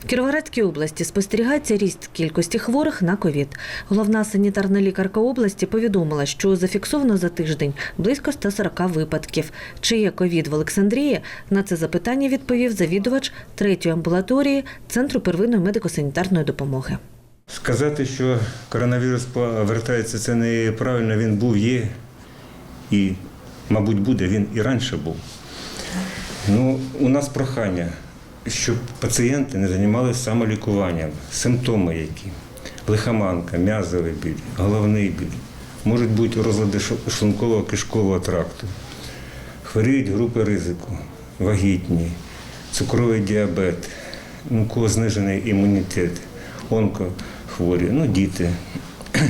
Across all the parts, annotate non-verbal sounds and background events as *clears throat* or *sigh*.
В Кіровоградській області спостерігається ріст кількості хворих на ковід. Головна санітарна лікарка області повідомила, що зафіксовано за тиждень близько 140 випадків. Чи є ковід в Олександрії? На це запитання відповів завідувач третьої амбулаторії Центру первинної медико-санітарної допомоги. Сказати, що коронавірус повертається, це неправильно. Він був, є і, мабуть, буде. Він і раніше був. Ну, у нас прохання, щоб пацієнти не займалися самолікуванням, симптоми які. Лихоманка, м'язовий біль, головний біль, можуть бути розлади шлунково кишкового тракту, хворіють групи ризику, вагітні, цукровий діабет, у кого знижений імунітет, онкохворі, ну, діти. *clears throat*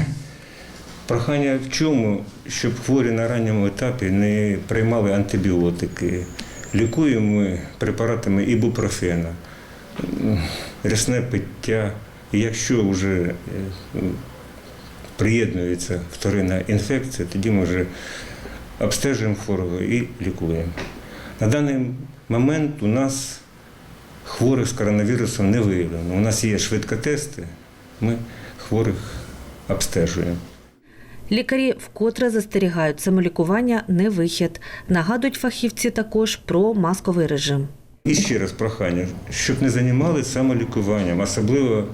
Прохання в чому, щоб хворі на ранньому етапі не приймали антибіотики. Лікуємо ми препаратами ібупрофена, рясне пиття. І якщо вже е, приєднується вторинна інфекція, тоді ми вже обстежуємо хворого і лікуємо. На даний момент у нас хворих з коронавірусом не виявлено. У нас є швидкотести, ми хворих обстежуємо. Лікарі вкотре застерігають самолікування не вихід. Нагадують фахівці також про масковий режим. І ще раз прохання, щоб не займалися самолікуванням, особливо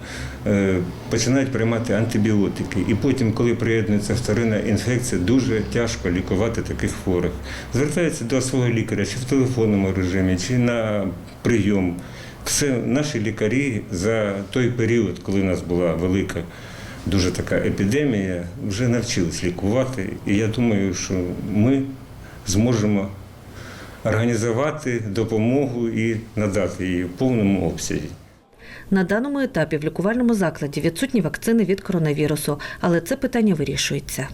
е, починають приймати антибіотики. І потім, коли приєднується вторинна інфекція, дуже тяжко лікувати таких хворих. Звертаються до свого лікаря чи в телефонному режимі, чи на прийом. Все наші лікарі за той період, коли у нас була велика дуже така епідемія, вже навчились лікувати. І я думаю, що ми зможемо організувати допомогу і надати її в повному обсязі. На даному етапі в лікувальному закладі відсутні вакцини від коронавірусу, але це питання вирішується.